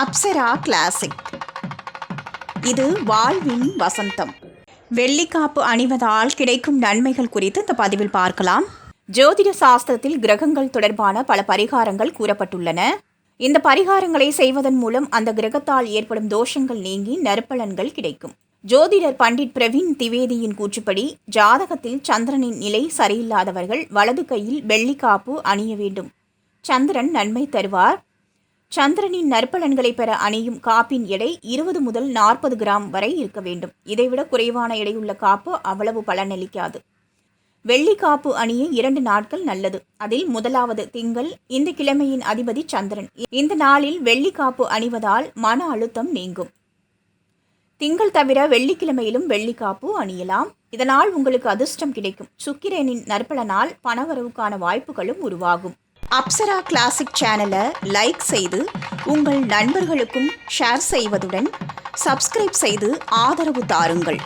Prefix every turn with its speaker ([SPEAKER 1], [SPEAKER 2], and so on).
[SPEAKER 1] Apsara classic இது வாழ்வின் வசந்தம். வெள்ளிக்காப்பு அணிவதால் கிடைக்கும் நன்மைகள் குறித்து இந்த பதிவில் பார்க்கலாம். ஜோதிட சாஸ்திரத்தில் கிரகங்கள் தொடர்பான பல பரிகாரங்கள் கூறப்பட்டுள்ளன. இந்த பரிகாரங்களை செய்வதன் மூலம் அந்த கிரகத்தால் ஏற்படும் தோஷங்கள் நீங்கி நற்பலன்கள் கிடைக்கும். ஜோதிடர் பண்டிட் பிரவீன் திவேதியின் கூற்றுப்படி ஜாதகத்தில் சந்திரனின் நிலை சரியில்லாதவர்கள் வலது கையில் வெள்ளிக்காப்பு அணிய வேண்டும். சந்திரன் நன்மை தருவார். சந்திரனின் நற்பலன்களை பெற அணியும் காப்பின் எடை இருபது முதல் நாற்பது கிராம் வரை இருக்க வேண்டும். இதைவிட குறைவான எடையுள்ள காப்பு அவ்வளவு பலனளிக்காது. வெள்ளி காப்பு அணிய இரண்டு நாட்கள் நல்லது. அதில் முதலாவது திங்கள் இந்த கிழமையின் அதிபதி சந்திரன். இந்த நாளில் வெள்ளி காப்பு அணிவதால் மன அழுத்தம் நீங்கும். திங்கள் தவிர வெள்ளிக்கிழமையிலும் வெள்ளிக்காப்பு அணியலாம். இதனால் உங்களுக்கு அதிர்ஷ்டம் கிடைக்கும். சுக்கிரனின் நற்பலனால் பணவரவுக்கான வாய்ப்புகளும் உருவாகும். அப்சரா கிளாசிக் சேனலை லைக் செய்து உங்கள் நண்பர்களுக்கும் ஷேர் செய்வதுடன் சப்ஸ்கிரைப் செய்து ஆதரவு தாருங்கள்.